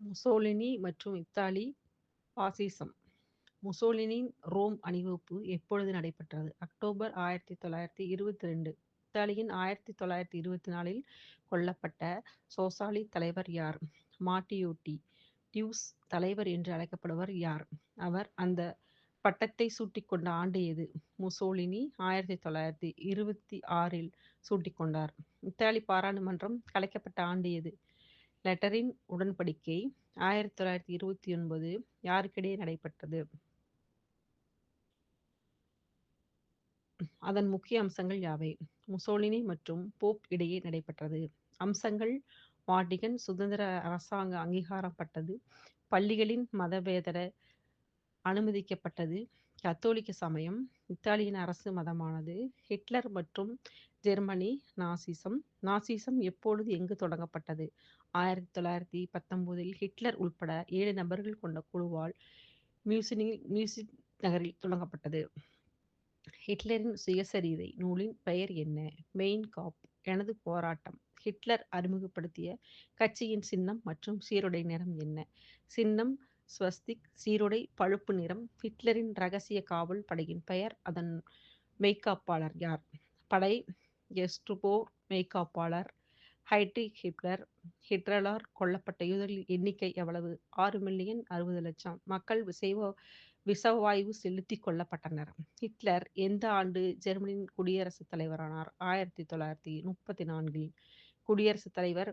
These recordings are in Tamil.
முசோலினி மற்றும் இத்தாலி பாசிசம். முசோலினின் ரோம் அணிவகுப்பு எப்பொழுது நடைபெற்றது? அக்டோபர் ஆயிரத்தி தொள்ளாயிரத்தி இருபத்தி ரெண்டு இத்தாலியின் ஆயிரத்தி தொள்ளாயிரத்தி இருபத்தி நாலில் கொல்லப்பட்ட சோசாலி தலைவர் யார்? மாட்டியோட்டி. டியூஸ் தலைவர் என்று அழைக்கப்படுவர் யார்? அவர் அந்த பட்டத்தை சூட்டிக்கொண்ட ஆண்டு எது? முசோலினி ஆயிரத்தி தொள்ளாயிரத்தி இருபத்தி ஆறில் சூட்டிக்கொண்டார். இத்தாலி பாராளுமன்றம் கலைக்கப்பட்ட ஆண்டு எது? லெட்டரின் உடன்படிக்கை ஆயிரத்தி தொள்ளாயிரத்தி இருபத்தி ஒன்பது யாருக்கிடையே நடைபெற்றது? அதன் முக்கிய அம்சங்கள் யாவை? முசோலினி மற்றும் போப் இடையே நடைபெற்றது. அம்சங்கள் வாட்டிகன் சுதந்திர அரசாங்க அங்கீகாரம் பட்டது பள்ளிகளின் மதபேதர அனுமதிக்கப்பட்டது. கத்தோலிக்க சமயம் இத்தாலியின் அரசு மதமானது. ஹிட்லர் மற்றும் ஜெர்மனி நாசிசம். நாசிசம் எப்பொழுது எங்கு தொடங்கப்பட்டது? ஆயிரத்தி தொள்ளாயிரத்தி பத்தொன்பதில் ஹிட்லர் உள்பட ஏழு நபர்கள் கொண்ட குழுவால் மியூசினில் மியூசிக் நகரில் தொடங்கப்பட்டது. ஹிட்லரின் சுயசரிதை நூலின் பெயர் என்ன? மெயின் காப் எனது போராட்டம். ஹிட்லர் அறிமுகப்படுத்திய கட்சியின் சின்னம் மற்றும் சீருடை நிறம் என்ன? சின்னம் ஸ்வஸ்திக் சீருடை பழுப்பு நிறம் ஹிட்லரின் ரகசிய காவல் படையின் பெயர் அதன் மெய்காப்பாளர் யார்? படை எஸ்ட்ருபோ மெய்காப்பாளர் ஹைட்ரிக் ஹிட்லர் ஹிட்லரால் கொல்லப்பட்ட யூதர்களின் எண்ணிக்கை எவ்வளவு? ஆறு மில்லியன் அறுபது லட்சம். மக்கள் விசைவ விசவாயு செலுத்தி கொல்லப்பட்டனர். ஹிட்லர் எந்த ஆண்டு ஜெர்மனியின் குடியரசுத் தலைவரானார்? ஆயிரத்தி தொள்ளாயிரத்தி முப்பத்தி நான்கில் குடியரசுத் தலைவர்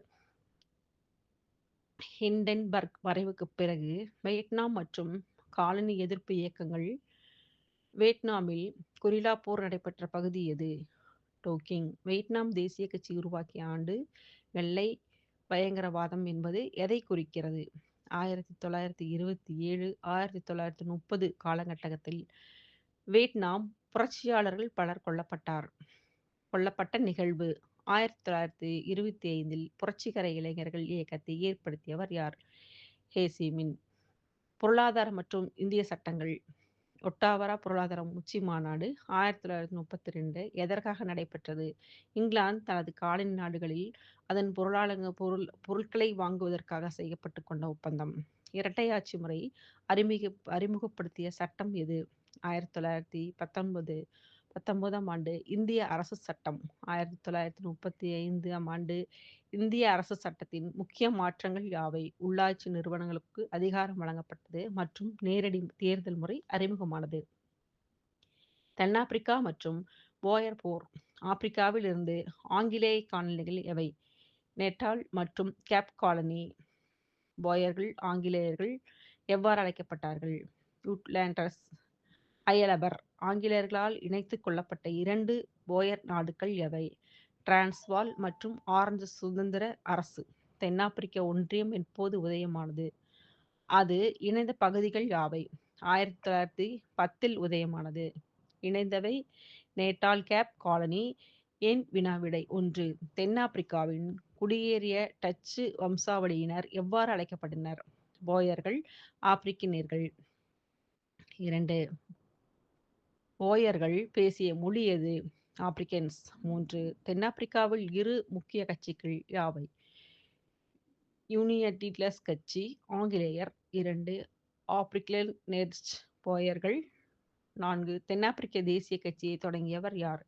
ஹிண்டன்பர்க் வரைவுக்கு பிறகு வியட்நாம் மற்றும் காலனி எதிர்ப்பு இயக்கங்கள் வியட்நாமில் கொரில்லா போர் நடைபெற்ற பகுதி எது? டோக்கிங் வியட்நாம் தேசிய கட்சி உருவாக்கிய ஆண்டு வெள்ளை பயங்கரவாதம் என்பது எதை குறிக்கிறது? ஆயிரத்தி தொள்ளாயிரத்தி இருபத்தி ஏழு ஆயிரத்தி தொள்ளாயிரத்தி முப்பது காலகட்டத்தில் வியட்நாம் புரட்சியாளர்கள் பலர் கொல்லப்பட்டார். கொல்லப்பட்ட நிகழ்வு ஆயிரத்தி தொள்ளாயிரத்தி இருபத்தி ஐந்தில் புரட்சிகர இளைஞர்கள் இயக்கத்தை ஏற்படுத்தியவர் யார்? ஹேசிமின் பொருளாதார மற்றும் இந்திய சட்டங்கள். ஒட்டாவரா பொருளாதார உச்சி மாநாடு ஆயிரத்தி தொள்ளாயிரத்தி முப்பத்தி ரெண்டு எதற்காக நடைபெற்றது? இங்கிலாந்து தனது காலனி நாடுகளில் அதன் பொருளாளங்க பொருள் பொருட்களை வாங்குவதற்காக செய்யப்பட்டு கொண்ட ஒப்பந்தம். இரட்டையாட்சி முறை அறிமுக அறிமுகப்படுத்திய சட்டம் எது? ஆயிரத்தி தொள்ளாயிரத்தி பத்தொன்பது பத்தொன்பதாம் ஆண்டு இந்திய அரசு சட்டம். ஆயிரத்தி தொள்ளாயிரத்தி முப்பத்தி ஐந்தாம் ஆண்டு இந்திய அரசு சட்டத்தின் முக்கிய மாற்றங்கள் யாவை? உள்ளாட்சி நிறுவனங்களுக்கு அதிகாரம் வழங்கப்பட்டது மற்றும் நேரடி தேர்தல் முறை அறிமுகமானது. தென்னாப்பிரிக்கா மற்றும் போயர் போர். ஆப்பிரிக்காவில் இருந்து ஆங்கிலேய காலனிகள் எவை? நெட்டால் மற்றும் கேப் காலனி போயர்கள் ஆங்கிலேயர்கள் எவ்வாறு அழைக்கப்பட்டார்கள்? யூட்லாண்டர்ஸ் அயலபர் ஆங்கிலேயர்களால் இணைத்து கொள்ளப்பட்ட இரண்டு போயர் நாடுகள் எவை? டிரான்ஸ்வால் மற்றும் ஆரஞ்சு சுதந்திர அரசு. தென்னாப்பிரிக்க ஒன்றியம் எப்போது உதயமானது? அது இணைந்த பகுதிகள் யாவை? ஆயிரத்தி தொள்ளாயிரத்தி பத்தில் உதயமானது. இணைந்தவை நேட்டால் கேப் காலனி ஏன் வினாவிடை ஒன்று. தென்னாப்பிரிக்காவின் குடியேறிய டச்சு வம்சாவளியினர் எவ்வாறு அழைக்கப்பட்டனர்? போயர்கள் ஆப்பிரிக்கனியர்கள் இரண்டு. போயர்கள் பேசிய மொழி எது? ஆப்பிரிக்கன்ஸ் மூன்று. தென்னாப்பிரிக்காவில் இரு முக்கிய கட்சிகள் யாவை? யூனியடிட்லஸ் கட்சி ஆங்கிலேயர் இரண்டு. ஆப்பிரிக்கல் நெர்ச் போயர்கள் நான்கு. தென்னாப்பிரிக்க தேசிய கட்சியை தொடங்கியவர் யார்?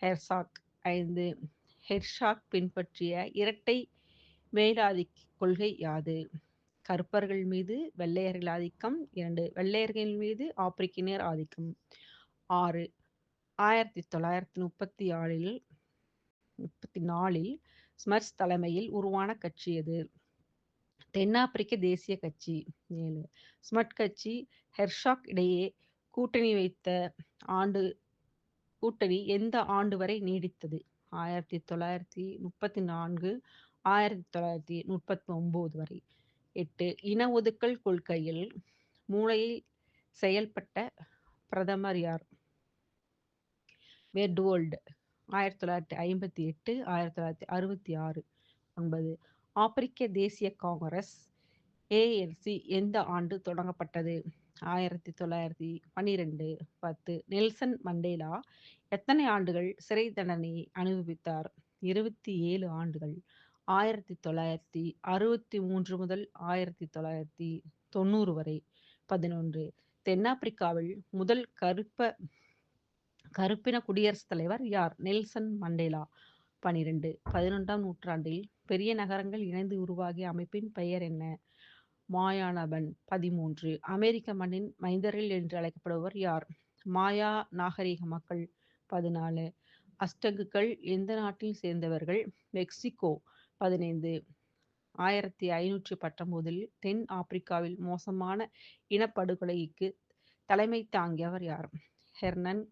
ஹெர்சாக் ஐந்து. ஹெர்ஷாக் பின்பற்றிய இரட்டை மேலாதிக்க கொள்கை யாது? கருப்பர்கள் மீது வெள்ளையர்கள் ஆதிக்கம் இரண்டு. வெள்ளையர்கள் மீது ஆப்பிரிக்கினர் ஆதிக்கம். ஆறு. ஆயிரத்தி தொள்ளாயிரத்தி முப்பத்தி ஆறில் முப்பத்தி நாலில் ஸ்மர்ஸ் தலைமையில் உருவான கட்சி எது? தென்னாப்பிரிக்க தேசிய கட்சி ஏழு. ஸ்மட் கட்சி ஹெர்ஷாக் இடையே கூட்டணி வைத்த ஆண்டு கூட்டணி எந்த ஆண்டு வரை நீடித்தது? ஆயிரத்தி தொள்ளாயிரத்தி முப்பத்தி நான்கு ஆயிரத்தி தொள்ளாயிரத்தி முப்பத்தி ஒன்பது வரை. எட்டு. இன ஒதுக்கல் கொள்கையில் மூளையில் செயல்பட்ட பிரதமர் யார்? வெட்வோல்டு ஆயிரத்தி தொள்ளாயிரத்தி ஐம்பத்தி எட்டு ஆயிரத்தி தொள்ளாயிரத்தி அறுபத்தி ஆறு ஒன்பது. ஆப்பிரிக்க தேசிய காங்கிரஸ் ஏஎல்சி எந்த ஆண்டு தொடங்கப்பட்டது? ஆயிரத்தி தொள்ளாயிரத்தி பன்னிரெண்டு பத்து. நெல்சன் மண்டேலா எத்தனை ஆண்டுகள் சிறை தண்டனையை அனுபவித்தார்? இருபத்தி ஏழு ஆண்டுகள். ஆயிரத்தி தொள்ளாயிரத்தி அறுபத்தி மூன்று முதல் ஆயிரத்தி தொள்ளாயிரத்தி தொண்ணூறு வரை. பதினொன்று. தென்னாப்பிரிக்காவில் முதல் கருப்ப கருப்பின குடியரசுத் தலைவர் யார்? Nelson Mandela. பனிரெண்டு. பதினொன்றாம் நூற்றாண்டில் பெரிய நகரங்கள் இணைந்து உருவாகிய அமைப்பின் பெயர் என்ன? மாயானபன். பதிமூன்று. அமெரிக்க மண்ணின் மைந்தர்கள் என்று அழைக்கப்படுவர் யார்? மாயா நாகரிக மக்கள். பதினாலு. அஷ்டகுகள் எந்த நாட்டில் சேர்ந்தவர்கள்? மெக்சிகோ. பதினைந்து. ஆயிரத்தி ஐநூற்றி பத்தொன்பதில் தென் ஆப்பிரிக்காவில் மோசமான இனப்படுகொலைக்கு தலைமை தாங்கியவர் யார்? ஹெர்னன்.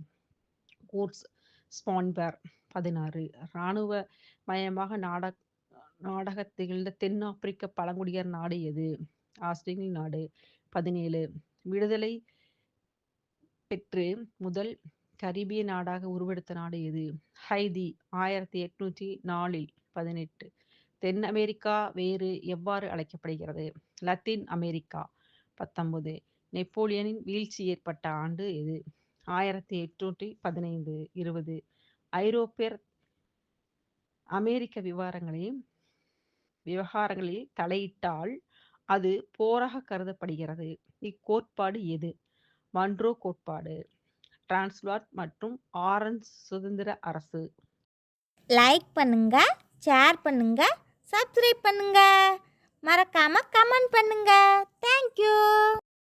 கூட்ஸ் ஸ்பான்பர் பதினாறு. இராணுவ மயமாக நாடக நாடகத் திகழ்ந்த தென்னாப்பிரிக்க பழங்குடியர் நாடு எது? ஆஸ்திரேலிய நாடு. பதினேழு. விடுதலை பெற்று முதல் கரிபிய நாடாக உருவெடுத்த நாடு எது? ஹைதி ஆயிரத்தி எட்நூற்றி நாலில் பதினெட்டு. தென் அமெரிக்கா வேறு எவ்வாறு அழைக்கப்படுகிறது? Latin America. பத்தொன்பது. நெப்போலியனின் வீழ்ச்சி ஏற்பட்ட ஆண்டு எது? ஆயிரத்தி எட்நூற்றி பதினைந்து இருபது ஐரோப்பியர் அமெரிக்க விவகாரங்களையும் விவகாரங்களில் தலையிட்டால் அது போராக கருதப்படுகிறது. இக்கோட்பாடு எது? மன்றோ கோட்பாடு. டிரான்ஸ்லாட் மற்றும் ஆரஞ்ச் சுதந்திர அரசு. லைக் பண்ணுங்க ஷேர் பண்ணுங்க சப்ஸ்கிரைப் பண்ணுங்க. மறக்காம கமெண்ட் பண்ணுங்க. தேங்க்யூ.